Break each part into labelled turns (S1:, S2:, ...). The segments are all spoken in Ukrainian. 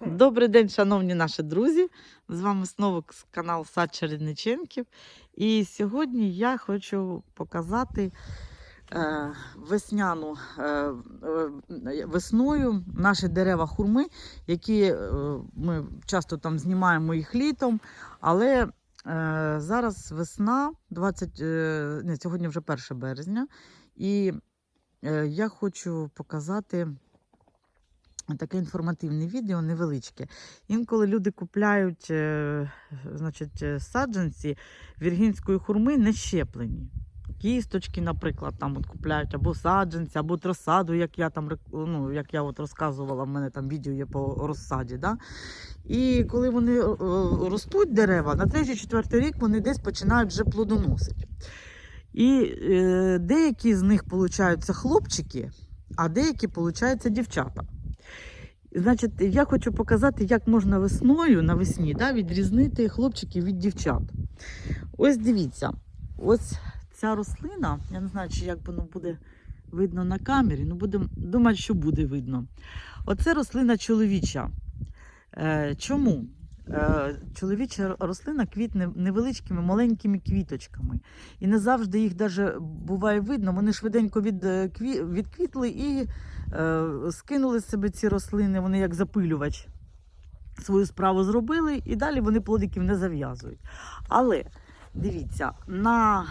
S1: Добрий день, шановні наші друзі. З вами знову канал Сад Чередниченків. І сьогодні я хочу показати е, весняну е, е, весною наші дерева хурми, які ми часто там знімаємо їх літом. Але зараз весна, 20, е, не, сьогодні вже 1 березня. І я хочу показати таке інформативне відео невеличке. Інколи люди купляють е, значить, е, саджанці віргінської хурми не щеплені. Кісточки, наприклад, там от купляють або саджанці, або розсаду, як я там ну, як я от розказувала, в мене там відео є по розсаді. Да? І коли вони е, ростуть дерева, на третій-четвертий рік вони десь починають вже плодоносити. І е, деякі з них получаються хлопчики, а деякі получаються дівчата. Значить, я хочу показати, як можна весною навесні да, відрізнити хлопчиків від дівчат. Ось дивіться, ось ця рослина, я не знаю, чи як воно буде видно на камері, ну будемо думати, що буде видно. Оце рослина чоловіча. Е, чому? Е, чоловіча рослина квітне невеличкими маленькими квіточками. І не завжди їх даже буває видно. Вони швиденько е, кві- відквітли і е, скинули з себе ці рослини, вони як запилювач свою справу зробили, і далі вони плодиків не зав'язують. Але дивіться, на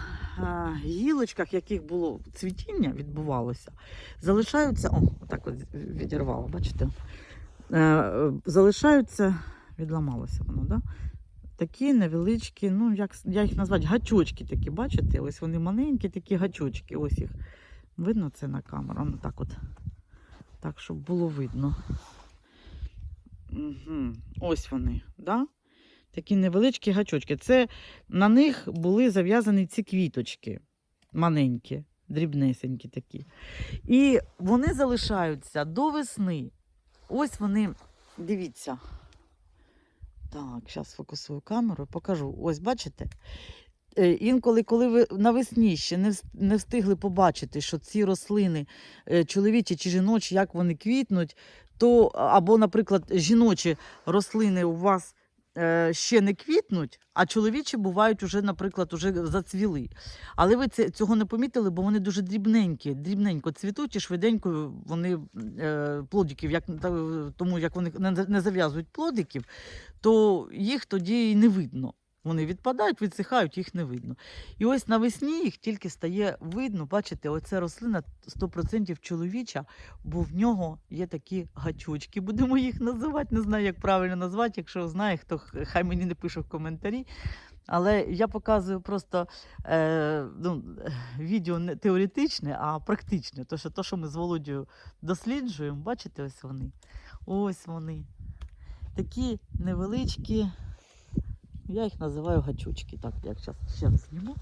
S1: гілочках, яких було цвітіння, відбувалося, залишаються. О, отак от відірвало, бачите? Залишаються, відламалося воно, да? Такі невеличкі, ну як я їх назвати, гачочки такі, бачите? Ось вони маленькі, такі гачочки. Ось їх. Видно це на камеру? Ну так от. Так, щоб було видно. Угу. Ось вони, да? Такі невеличкі гачочки. Це на них були зав'язані ці квіточки. Маленькі, дрібнесенькі такі. І вони залишаються до весни. Ось вони, дивіться. Так, зараз фокусую камеру, покажу. Ось бачите? Е, Інколи, коли ви навесні ще не не встигли побачити, що ці рослини е, чоловічі чи жіночі, як вони квітнуть, то або, наприклад, жіночі рослини у вас ще не квітнуть, а чоловічі бувають уже, наприклад, уже зацвіли. Але ви цього не помітили, бо вони дуже дрібненькі, дрібненько цвітуть і швиденько вони е, плодиків, як, тому як вони не зав'язують плодиків, то їх тоді і не видно. Вони відпадають, відсихають, їх не видно. І ось навесні їх тільки стає видно. Бачите, оця рослина 100% чоловіча, бо в нього є такі гачочки. Будемо їх називати. Не знаю, як правильно назвати. Якщо знає, хто хай мені не пише в коментарі. Але я показую просто е, ну, відео не теоретичне, а практичне. То, що, то, що ми з Володією досліджуємо, бачите, ось вони. Ось вони. Такі невеличкі. Я їх називаю гачучки, Так, я зараз ще зніму,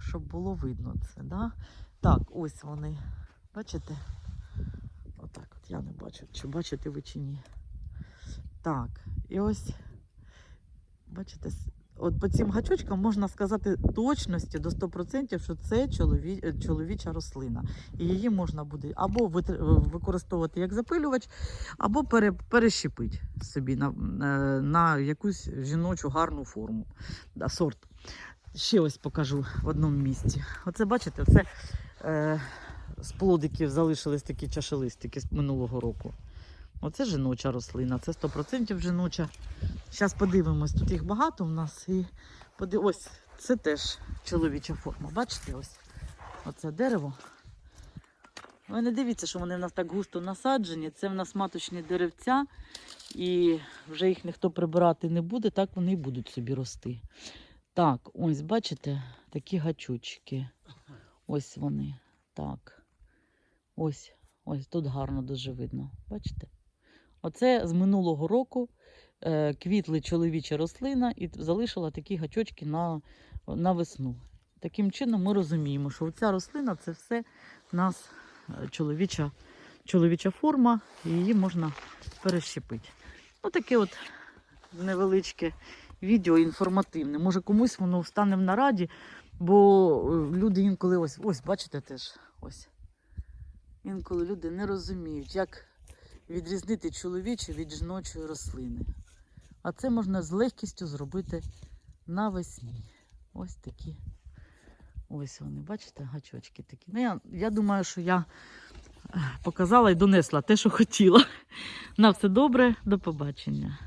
S1: щоб було видно це. Да? Так, ось вони. Бачите? Отак от я не бачу, чи бачите ви чи ні. Так, і ось, бачите, от по цим гачочкам можна сказати точності до 100%, що це чолові... е, чоловіча рослина. І її можна буде або витр- використовувати як запилювач, або пере... перещепити собі на, е, на якусь жіночу гарну форму, да, сорт. Ще ось покажу в одному місці. Оце бачите, це е, з плодиків залишились такі чашелистики з минулого року. Оце жіноча рослина, це 100% жіноча. Зараз подивимось, тут їх багато у нас. І поди... Ось це теж чоловіча форма. Бачите, ось оце дерево. Ви не дивіться, що вони в нас так густо насаджені. Це в нас маточні деревця, і вже їх ніхто прибирати не буде, так вони і будуть собі рости. Так, ось бачите, такі гачочки. Ось вони. Так. Ось, ось тут гарно дуже видно. Бачите? Оце з минулого року е, квітли чоловіча рослина і залишила такі гачочки на, на весну. Таким чином ми розуміємо, що ця рослина це все в нас е, чоловіча, чоловіча форма, і її можна перещепити. Ну, таке от невеличке відео інформативне. Може комусь воно стане в нараді, бо е, люди інколи ось, ось бачите теж ось. Інколи люди не розуміють, як відрізнити чоловічі від жіночої рослини. А це можна з легкістю зробити навесні. Ось такі. Ось вони, бачите, гачочки такі. Ну, я, я думаю, що я е, показала і донесла те, що хотіла. На все добре, до побачення.